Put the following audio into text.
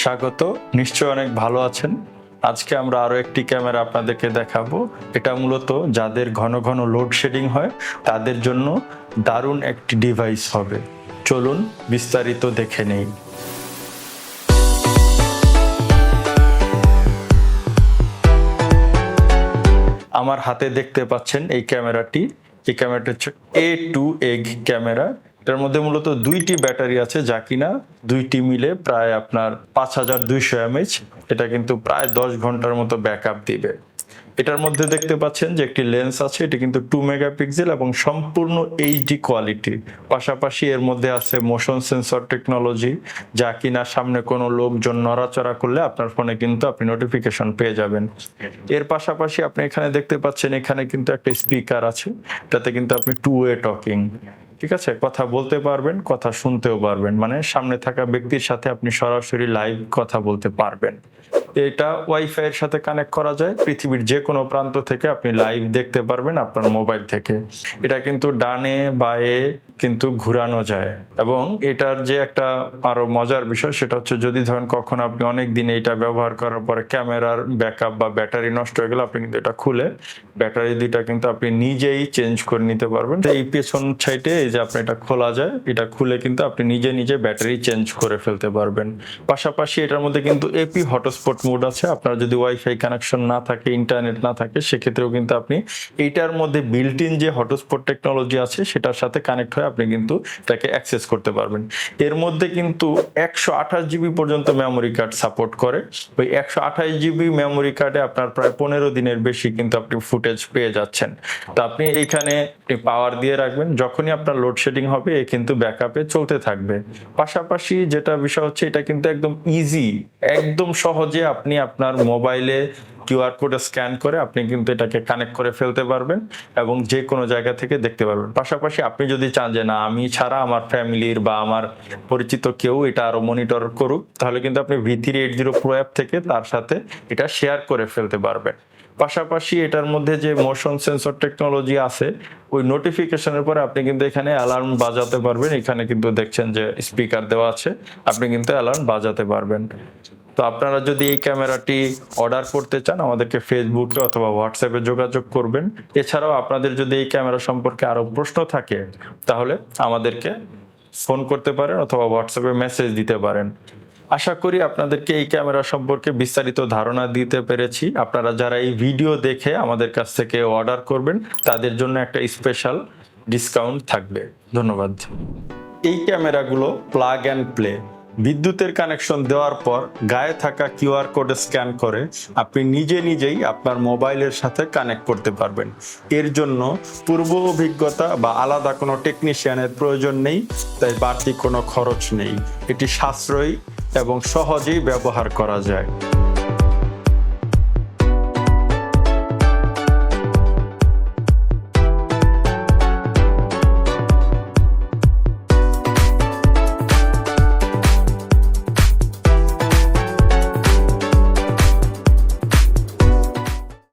স্বাগত। নিশ্চয়ই অনেক ভালো আছেন। আজকে আমরা আরও একটি ক্যামেরা আপনাদেরকে দেখাবো। এটা মূলত যাদের ঘন ঘন লোডশেডিং হয়, তাদের জন্য দারুণ একটি ডিভাইস হবে। চলুন বিস্তারিত দেখে নেই। আমার হাতে দেখতে পাচ্ছেন এই ক্যামেরাটি। এই ক্যামেরাটি হচ্ছে এ টু এগ ক্যামেরা। এটার মধ্যে মূলত দুইটি ব্যাটারি আছে, যা কিনা দুইটি মিলে প্রায় আপনার পাঁচ হাজার দুইশো এমএচ এটা কিন্তু প্রায় দশ ঘণ্টার মতো ব্যাকআপ দিবে। এটার মধ্যে দেখতে পাচ্ছেন যে একটি লেন্স আছে, এটি কিন্তু টু মেগাপিক্সেল এবং সম্পূর্ণ এইচডি কোয়ালিটি। পাশাপাশি এর মধ্যে আছে মোশন সেন্সর টেকনোলজি, যা কিনা সামনে কোনো লোকজন নড়াচড়া করলে আপনার ফোনে কিন্তু আপনি নোটিফিকেশন পেয়ে যাবেন। এর পাশাপাশি আপনি এখানে দেখতে পাচ্ছেন এখানে কিন্তু একটা স্পিকার আছে, তাতে কিন্তু আপনি টু ওয়ে টকিং। ঠিক আছে? কথা বলতে পারবেন, কথা শুনতেও পারবেন। মানে সামনে থাকা ব্যক্তির সাথে আপনি সরাসরি লাইভ কথা বলতে পারবেন। এটা ওয়াইফাই এর সাথে কানেক্ট করা যায়। পৃথিবীর যে কোনো প্রান্ত থেকে আপনি লাইভ দেখতে পারবেন আপনার মোবাইল থেকে। এটা কিন্তু ডানে বায়ে কিন্তু ঘুরানো যায়। এবং এটার যে একটা আরও মজার বিষয়, সেটা হচ্ছে যদি ধরেন কখন আপনি অনেক দিন এটা ব্যবহার করার পরে ক্যামেরার ব্যাকআপ বা ব্যাটারি নষ্ট হয়ে গেলে, আপনি কিন্তু এটা খুলে ব্যাটারি দুইটা কিন্তু আপনি নিজেই চেঞ্জ করে নিতে পারবেন। এই পেছন সাইডে এই যে আপনি এটা খোলা যায়, এটা খুলে কিন্তু আপনি নিজে নিজে ব্যাটারি চেঞ্জ করে ফেলতে পারবেন। পাশাপাশি এটার মধ্যে কিন্তু এপি হটস্পট মোড আছে। আপনার যদি ওয়াইফাই কানেকশন না থাকে ইন্টারনেট না থাকে, সেক্ষেত্রেও কিন্তু আপনি এইটার মধ্যে বিল্ট ইন যে হটস্পট টেকনোলজি আছে, সেটার সাথে কানেক্ট হয়ে আপনি কিন্তু তাকে অ্যাক্সেস করতে পারবেন। এর মধ্যে কিন্তু একশো আঠাশ জিবি পর্যন্ত মেমোরি কার্ড সাপোর্ট করে। ওই একশো আঠাশ জিবি মেমোরি কার্ডে আপনার প্রায় পনেরো দিনের বেশি কিন্তু আপনি ফুটেজ পেয়ে যাচ্ছেন। তো আপনি এইখানে পাওয়ার দিয়ে রাখবেন। যখনই আপনার লোডশেডিং হবে, এ কিন্তু ব্যাকআপে চলতে থাকবে। পাশাপাশি যেটা বিষয় হচ্ছে, এটা কিন্তু একদম ইজি একদম সহজে আপনি আপনার মোবাইলে কিউআর কোডে স্ক্যান করে আপনি কিন্তু এটাকে কানেক্ট করে ফেলতে পারবেন এবং যে কোনো জায়গা থেকে দেখতে পারবেন। পাশাপাশি আপনি যদি চান যে, না, আমি ছাড়া আমার ফ্যামিলির বা আমার পরিচিত কেউ এটা আরও মনিটর করুক, তাহলে কিন্তু আপনি V three eight zero pro app থেকে তার সাথে এটা শেয়ার করে ফেলতে পারবেন। পাশাপাশি এটার মধ্যে যে মোশন সেন্সর টেকনোলজি আছে, ওই নোটিফিকেশনের পরে আপনি কিন্তু এখানে অ্যালার্ম বাজাতে পারবেন। এখানে কিন্তু দেখছেন যে স্পিকার দেওয়া আছে। আপনি কিন্তু অ্যালার্ম বাজাতে পারবেন। তো আপনারা যদি এই ক্যামেরাটি অর্ডার করতে চান, আমাদেরকে ফেসবুকে অথবা হোয়াটসঅ্যাপে যোগাযোগ করবেন। এছাড়াও আপনাদের যদি এই ক্যামেরা সম্পর্কে আরও প্রশ্ন থাকে, তাহলে আমাদেরকে ফোন করতে পারেন অথবা হোয়াটসঅ্যাপে মেসেজ দিতে পারেন। আশা করি আপনাদেরকে এই ক্যামেরা সম্পর্কে বিস্তারিত ধারণা দিতে পেরেছি। আপনারা যারা এই ভিডিও দেখে আমাদের কাছ থেকে অর্ডার করবেন, তাদের জন্য একটা স্পেশাল ডিসকাউন্ট থাকবে। ধন্যবাদ। এই ক্যামেরাগুলো প্লাগ অ্যান্ড প্লে বিদ্যুতের কানেকশন দেওয়ার পর গায়ে থাকা কিউআর কোড স্ক্যান করে আপনি নিজে নিজেই আপনার মোবাইলের সাথে কানেক্ট করতে পারবেন। এর জন্য পূর্ব অভিজ্ঞতা বা আলাদা কোনো টেকনিশিয়ানের প্রয়োজন নেই, তাই বাড়তি কোনো খরচ নেই। এটি সাশ্রয়ী এবং সহজেই ব্যবহার করা যায়।